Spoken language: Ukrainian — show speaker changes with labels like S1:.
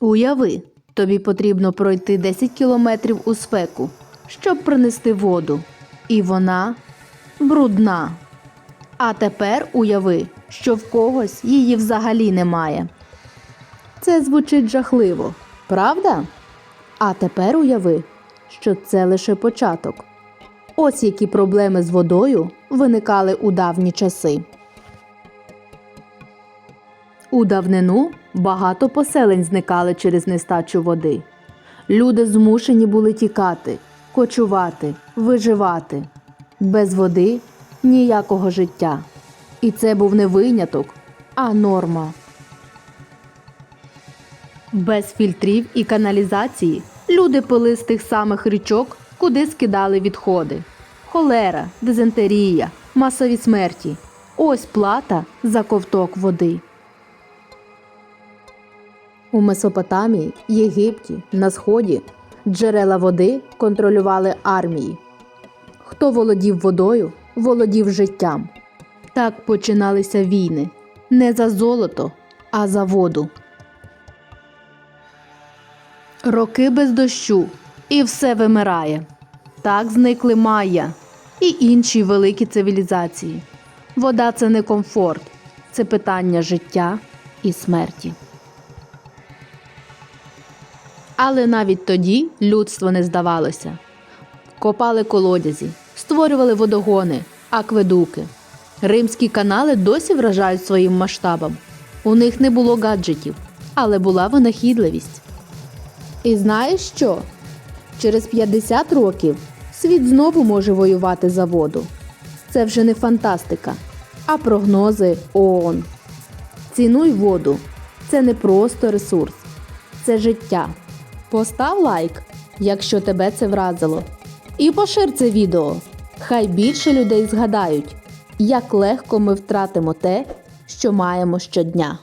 S1: Уяви, тобі потрібно пройти 10 кілометрів у спеку, щоб принести воду. І вона брудна. А тепер уяви, що в когось її взагалі немає. Це звучить жахливо, правда? А тепер уяви, що це лише початок. Ось які проблеми з водою виникали у давні часи. У давнину багато поселень зникали через нестачу води. Люди змушені були тікати, кочувати, виживати. Без води ніякого життя. І це був не виняток, а норма. Без фільтрів і каналізації люди пили з тих самих річок, куди скидали відходи. Холера, дизентерія, масові смерті. Ось плата за ковток води. У Месопотамії, Єгипті, на Сході джерела води контролювали армії. Хто володів водою, володів життям. Так починалися війни не за золото, а за воду. Роки без дощу, і все вимирає. Так зникли майя і інші великі цивілізації. Вода це не комфорт, це питання життя і смерті. Але навіть тоді людство не здавалося. Копали колодязі, створювали водогони, акведуки. Римські канали досі вражають своїм масштабом. У них не було гаджетів, але була винахідливість. І знаєш що? Через 50 років світ знову може воювати за воду. Це вже не фантастика, а прогнози ООН. Цінуй воду. Це не просто ресурс, це життя. Постав лайк, якщо тебе це вразило. І пошир це відео. Хай більше людей згадають, як легко ми втратимо те, що маємо щодня.